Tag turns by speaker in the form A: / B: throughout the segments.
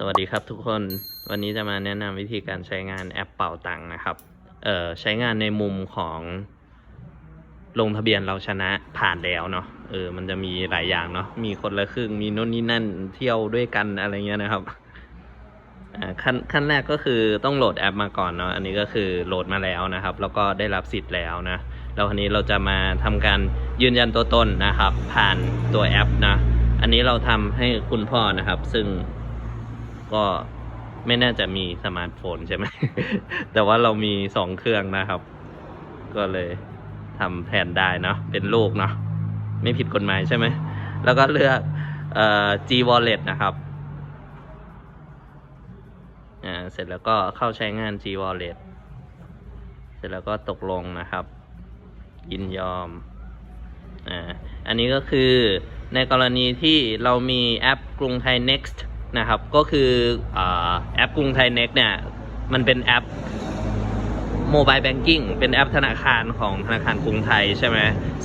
A: สวัสดีครับทุกคนวันนี้จะมาแนะนำวิธีการใช้งานแอปเป่าตังค์นะครับ เอ่อใช้งานในมุมของลงทะเบียนเราชนะผ่านแล้วเนาะเออมันจะมีหลายอย่างเนาะมีคนละครึ่งมีโน่นนี่นั่นเที่ยวด้วยกันอะไรเงี้ยนะครับขั้นขั้นแรกก็คือต้องโหลดแอปมาก่อนเนาะอันนี้ก็คือโหลดมาแล้วนะครับ แล้วก็ได้รับสิทธิ์แล้วนะแล้วคันนี้เราจะมาทำการยืนยันตัวตนนะครับ ผ่านตัวแอปนะอันนี้เราทำให้คุณพ่อนะครับ ซึ่ง ก็ไม่น่าจะมีสมาร์ทโฟนใช่ไหม แต่ว่าเรามีสองเครื่องนะครับ ก็เลยทำแทนได้เนาะเป็นลูกเนาะไม่ผิดกฎหมายใช่ไหม แล้วก็เลือกเอ่อ G Wallet นะครับอ่าเสร็จแล้วก็เข้าใช้งาน G Wallet เสร็จแล้วก็ตกลงนะครับ ยินยอมอ่าอันนี้ก็คือในกรณีที่เรามีแอปกรุงไทย next นะครับ ก็คืออแอปกรุงไทย next เนี่ย มันเป็นแอปโมบายแบงกิ้งเป็นแอปธนาคารของธนาคารกรุงไทยใช่ไหม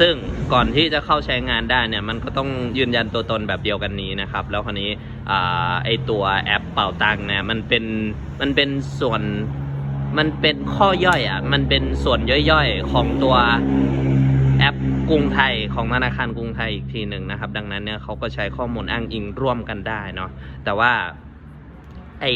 A: ซึ่งก่อนที่จะเข้าใช้งานได้เนี่ย มันก็ต้องยืนยันตัวตนแบบเดียวกันนี้นะครับ แล้วคราวนี้อไอตัวแอปเป่าตังเนี่ยมันเป็นมันเป็นส่วนมันเป็นข้อย่อยอะ มันเป็นส่วนย่อยๆ ของตัวแอป กรุงไทยของธนาคารกรุงไทยอีกทีหนึ่งนะครับ ดังนั้นเนี่ยเขาก็ใช้ข้อมูลอ้างอิงร่วมกันได้เนาะแต่ว่าไอ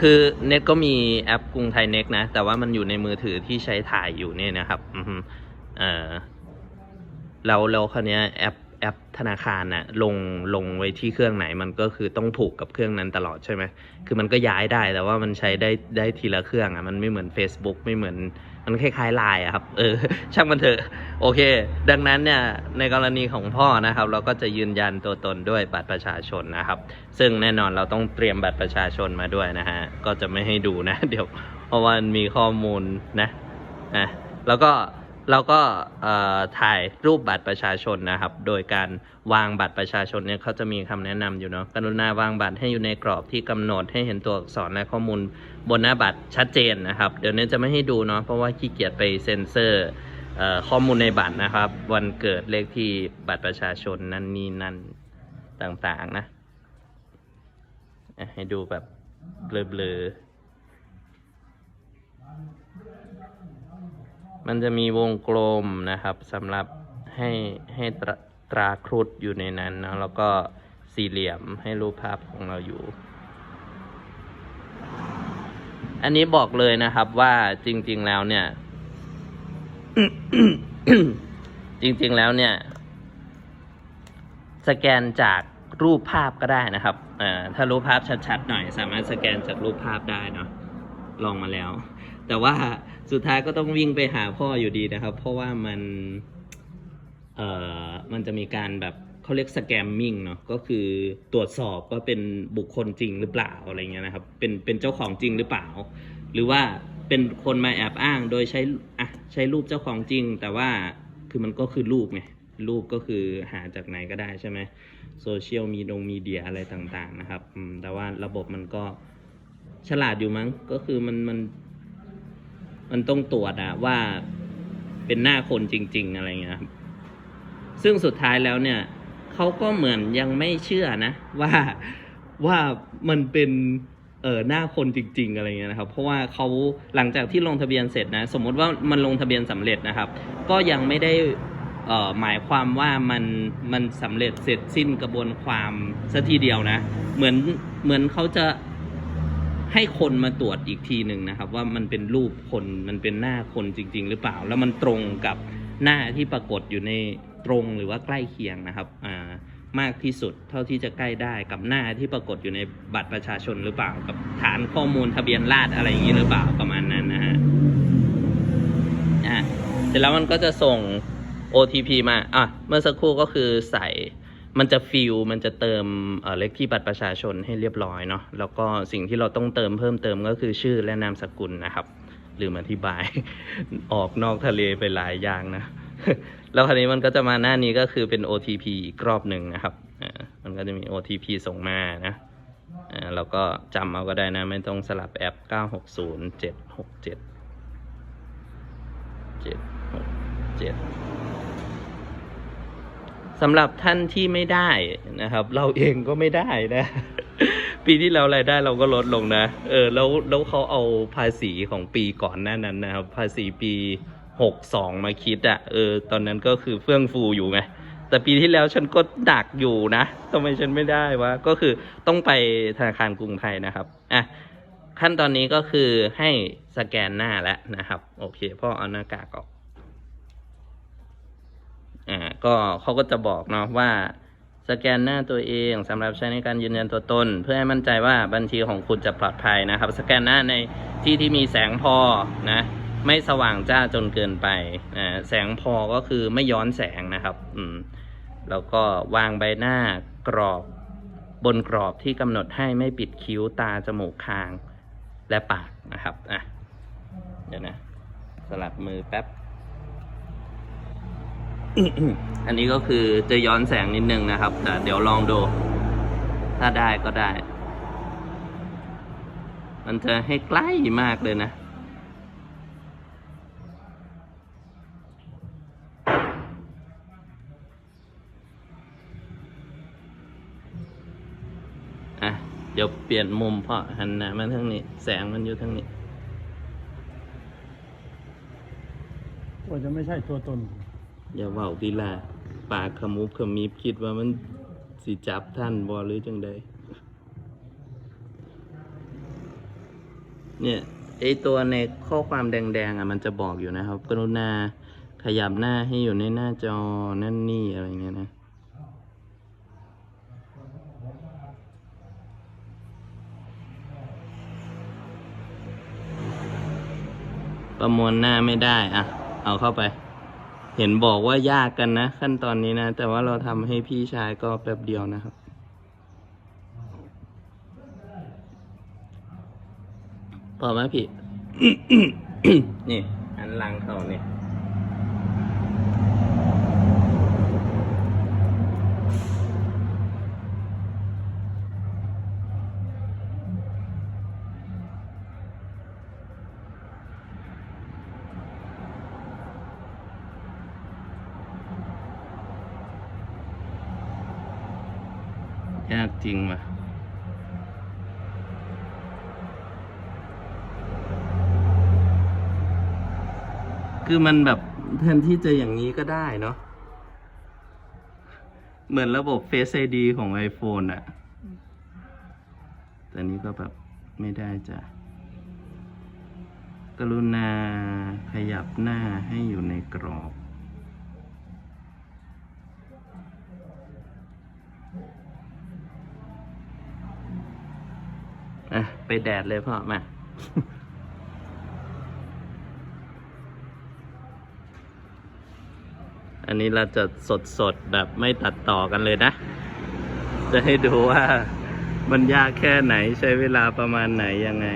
A: คือเน็ตก็มีแอปกรุงไทยเน็ตนะ แต่ว่ามันอยู่ในมือถือที่ใช้ถ่ายอยู่เนี่ยนะครับอือฮึเออแล้วแล้วคราวเนี้ยแอปแอปธนาคารน่ะลงลงไว้ที่เครื่องไหนมันก็คือต้องผูกกับเครื่องนั้นตลอดใช่ไหมคือมันก็ย้ายได้แต่ว่ามันใช้ได้ได้ทีละเครื่องอะมันไม่เหมือน Facebook ไม่เหมือน มันคล้ายๆลายอะครับ เออ ช่างมันเถอะ โอเค ดังนั้นเนี่ย ในกรณีของพ่อนะครับ เราก็จะยืนยันตัวตนด้วยบัตรประชาชนนะครับ ซึ่งแน่นอนเราต้องเตรียมบัตรประชาชนมาด้วยนะฮะ ก็จะไม่ให้ดูนะ เดี๋ยว เพราะว่ามีข้อมูลนะ อะ แล้วก็ เราก็ถ่ายรูปบัตรประชาชนนะครับ โดยการวางบัตรประชาชนเนี่ยเขาจะมีคำแนะนำอยู่เนาะกรุณาวางบัตรให้อยู่ในกรอบที่กำหนดให้เห็นตัวอักษรและข้อมูลบนหน้าบัตรชัดเจนนะครับ เดี๋ยวนี้จะไม่ให้ดูเนาะเพราะว่าขี้เกียจไปเซ็นเซอร์ข้อมูลในบัตรนะครับ วันเกิดเลขที่บัตรประชาชนนั่นนี่นั่นต่างๆนะอะให้ดูแบบเบลอๆ มันจะมีวงกลมนะครับสำหรับให้ให้ตราตราครุฑอยู่ในนั้นนะแล้วก็สี่เหลี่ยมให้รูปภาพของเราอยู่ อันนี้บอกเลยนะครับว่าจริง ๆแล้วเนี่ย จริง ๆแล้วเนี่ย สแกนจากรูปภาพก็ได้นะครับอ่อถ้ารูปภาพชัดๆหน่อย สามารถสแกนจากรูปภาพได้เนาะลองมาแล้ว แต่ว่าสุดท้ายก็ต้องวิ่งไปหาพ่ออยู่ดีนะครับ เพราะว่ามันเอ่อมันจะมีการแบบเขาเรียกสแกมมิ่งเนาะก็คือตรวจสอบว่าเป็นบุคคลจริงหรือเปล่าอะไรเงี้ยนะครับ เป็นเป็นเจ้าของจริงหรือเปล่า หรือว่าเป็นคนมาแอบอ้างโดยใช้อะใช้รูปเจ้าของจริง แต่ว่าคือมันก็คือรูปไงรูปก็คือหาจากไหนก็ได้ใช่ไหมโซเชียลมีดงมีเดียอะไรต่างๆนะครับแต่ว่าระบบมันก็ฉลาดอยู่มั้งก็คือมันมัน มันต้องตรวจอะว่าเป็นหน้าคนจริง ๆ อะไรเงี้ยครับ ซึ่งสุดท้ายแล้วเนี่ยเขาก็เหมือนยังไม่เชื่อนะว่าว่ามันเป็นเออหน้าคนจริง ๆ อะไรเงี้ยนะครับ เพราะว่าเขาหลังจากที่ลงทะเบียนเสร็จนะ สมมติว่ามันลงทะเบียนสำเร็จนะครับ ก็ยังไม่ได้เอ่อหมายความว่ามันมันสำเร็จเสร็จสิ้นกระบวนความซะทีเดียวนะ เหมือนเหมือนเขาจะ ให้คนมาตรวจอีกทีหนึ่งนะครับ ว่ามันเป็นรูปคนมันเป็นหน้าคนจริง ๆ หรือเปล่า แล้วมันตรงกับหน้าที่ปรากฏอยู่ในตรงหรือว่าใกล้เคียงนะครับอ่ามากที่สุดเท่าที่จะใกล้ได้กับหน้าที่ปรากฏอยู่ในบัตรประชาชนหรือเปล่า กับฐานข้อมูลทะเบียนราษอะไรอย่างนี้หรือเปล่าประมาณนั้นนะฮะอะเสร็จแล้วมันก็จะส่ง OTP มาอะเมื่อสักครู่ก็คือใส่ มันจะฟิลมันจะเติมเเลขที่บัตรประชาชนให้เรียบร้อยเนาะแล้วก็สิ่งที่เราต้องเติมเพิ่มเติมก็คือชื่อและนามสกุลนะครับลืมอธิบาย ออกนอกทะเลไปหลายอย่างนะ แล้วคราวนี้มันก็จะมาหน้านี้ก็คือเป็น OTP อีกรอบหนึ่งนะครับอ่ามันก็จะมี OTP ส่งมานะอ่าเราก็จำเอาก็ได้นะ ไม่ต้องสลับแอป 960 767 767 สำหรับท่านที่ไม่ได้นะครับ เราเองก็ไม่ได้นะ ปีที่แล้วรายได้เราก็ลดลงนะ เออแล้วแล้วเขาเอาภาษีของปีก่อนหน้านั้นนะครับ ภาษีปีหกสองมาคิดอะเออ ตอนนั้นก็คือเฟื่องฟูอยู่ไงแต่ปีที่แล้วฉันก็ดักอยู่นะทำไมฉันไม่ได้วะก็คือต้องไปธนาคารกรุงไทยนะครับอะขั้นตอนนี้ก็คือให้สแกนหน้าแล้วนะครับ โอเคพ่อเอาหน้ากากออก อ่าก็เขาก็จะบอกเนาะว่าสแกนหน้าตัวเองสำหรับใช้ในการยืนยันตัวตน เพื่อให้มั่นใจว่าบัญชีของคุณจะปลอดภัยนะครับ สแกนหน้าในที่ที่มีแสงพอนะไม่สว่างจ้าจนเกินไปนะแสงพอก็คือไม่ย้อนแสงนะครับอืมแล้วก็วางใบหน้ากรอบบนกรอบที่กำหนดให้ไม่ปิดคิ้วตาจมูกคางและปากนะครับอะเดี๋ยวนะ สลับมือแป๊บ อันนี้ก็คือจะย้อนแสงนิดนึงนะครับ แต่เดี๋ยวลองดู ถ้าได้ก็ได้ มันจะให้ใกล้มากเลยนะ อะ เดี๋ยวเปลี่ยนมุมเพราะหันหน้ามาทางนี้ แสงมันอยู่ทางนี้
B: ว่าจะไม่ใช่ตัวตน
A: อ อย่าเว้าดีลาปากขมุบขมิบคิดว่ามันสิจับท่านบอหรือจังใดเนี่ยไอตัวในข้อความแดงๆอะมันจะบอกอยู่นะครับ กรุณาขยับหน้าให้อยู่ในหน้าจอนั่นนี่อะไรเงี้ยนะประมวลหน้าไม่ได้อะ เอาเข้าไป เห็นบอกว่ายากกันนะ ขั้นตอนนี้นะ แต่ว่าเราทำให้พี่ชายก็แป๊บเดียวนะครับ พอไหมพี่ นี่อันหลังเขาเนี่ย ยากจริงว่ะคือมันแบบแทนที่จะอย่างนี้ก็ได้เนาะเหมือนระบบ Face ID ของ iPhone อะแต่นี้ก็แบบไม่ได้จ้ะ กรุณาขยับหน้าให้อยู่ในกรอบ อะ ไป แดดเลยพ่อมาอันนี้เราจะสดสดๆแบบไม่ตัดต่อกันเลยนะ จะให้ดูว่ามันยากแค่ไหนใช้เวลาประมาณไหนยังไง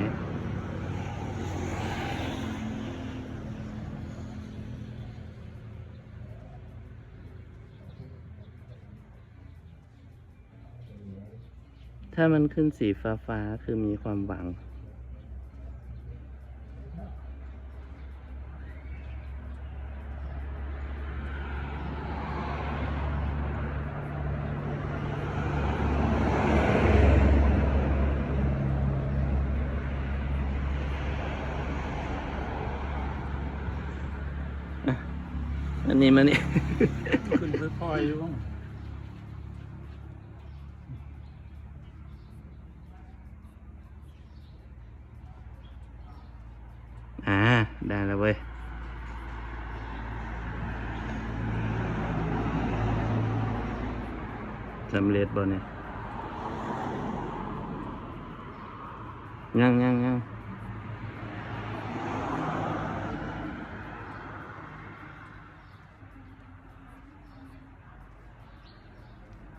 A: ถ้ามันขึ้นสีฟ้าฟ้าคือมีความหวัง อันนี้มันนี่
B: ขึ้นค่อยๆอยู่บ้าง
A: อ่า ได้แล้วเว้ย สำเร็จบ่เนี่ยยังยังยัง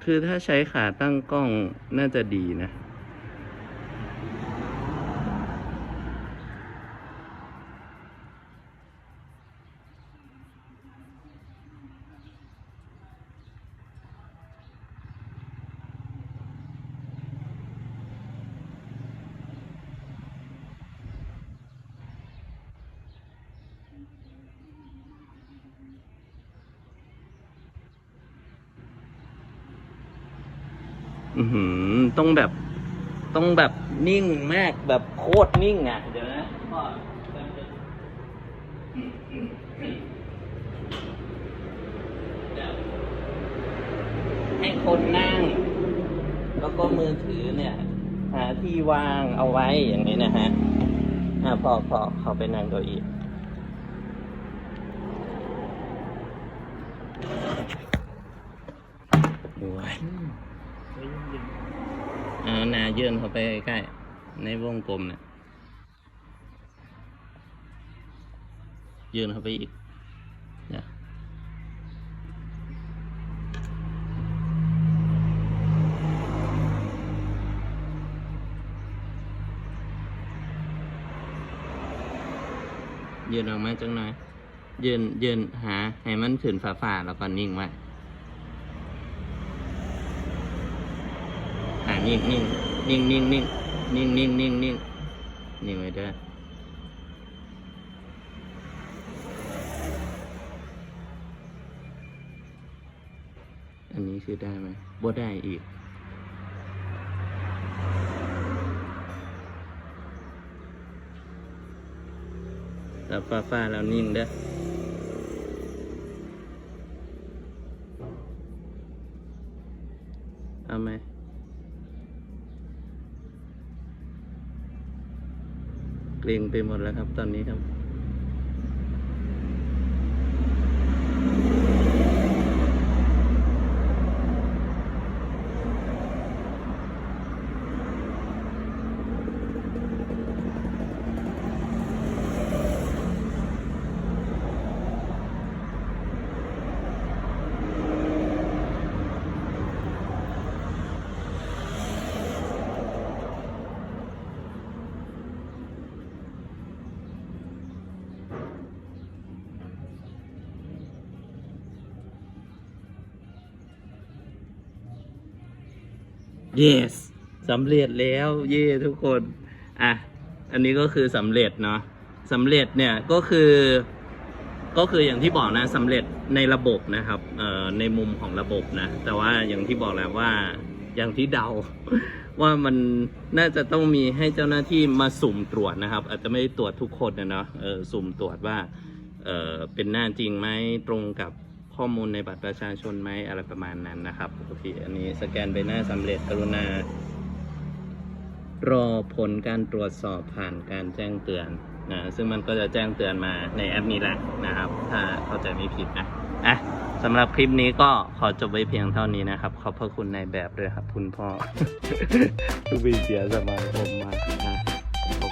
A: คือถ้าใช้ขาตั้งกล้องน่าจะดีนะ อืต้องแบบ ต้องแบบนิ่งมากแบบโคตรนิ่งอะ เดี๋ยวนะพ่อให้คนนั่ง แล้วก็มือถือเนี่ย หาที่วางเอาไว้อย่างนี้นะฮะอ่าพอพอเขาไปนั่งเก้าอี้ดูไว้
B: ใจเย็น
A: เอาหนา ยื่นเข้าไปใกล้ในวงกลมเนี่ยยื่นเข้าไปอีกเนี่ยยืนออกมาจังหน่อยยืนยืนหาให้มันขึ้นฝ่าแล้วก็นิ่งไว้อ่านิ่งนิ่ง นิ่งนิ่งนิ่งนิ่งนิ่งนิ่งนิ่งนิ่งไว้เด้ออันนี้คือได้ไหมบ่ได้อีก แต่ฟ้าฟ้าๆแล้วนิ่งเด้อเอาไหม เกรง ไปหมดแล้วครับ ตอนนี้ครับ yes สำเร็จแล้วเย่ทุกคน อะ อันนี้ก็คือสำเร็จเนาะสำเร็จเนี่ยก็คือ ก็คืออย่างที่บอกนะสำเร็จในระบบนะครับเอ่อในมุมของระบบนะ แต่ว่าอย่างที่บอกแล้วว่าอย่างที่เดา ว่ามันน่าจะต้องมีให้เจ้าหน้าที่มาสุ่มตรวจนะครับ อาจจะไม่ได้ตรวจทุกคนนะเนาะเออสุ่มตรวจว่าเออเป็นหน้าจริงไหมตรงกับ ข้อมูลในบัตรประชาชนไหมอะไรประมาณนั้นนะครับโอเคอันนี้สแกนใบหน้าสำเร็จกรุณา รอผลการตรวจสอบผ่านการแจ้งเตือนนะซึ่งมันก็จะแจ้งเตือนมาในแอปนี้แหละนะครับ ถ้าเข้าใจไม่ผิดนะอะสำหรับคลิปนี้ก็ขอจบไว้เพียงเท่านี้นะครับ ขอบพระคุณในแบบด้วยครับ คุณพ่อทุกปีเสียสมาคมมากอะ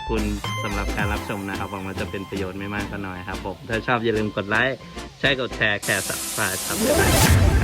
A: คุณสำหรับการรับชมนะครับหวังว่าจะเป็นประโยชน์ไม่มากก็น้อยครับผม ถ้าชอบอย่าลืมกดไลค์ ใช่กดแชร์แชร์สับสไครต์ครับบ๊ายบายครับ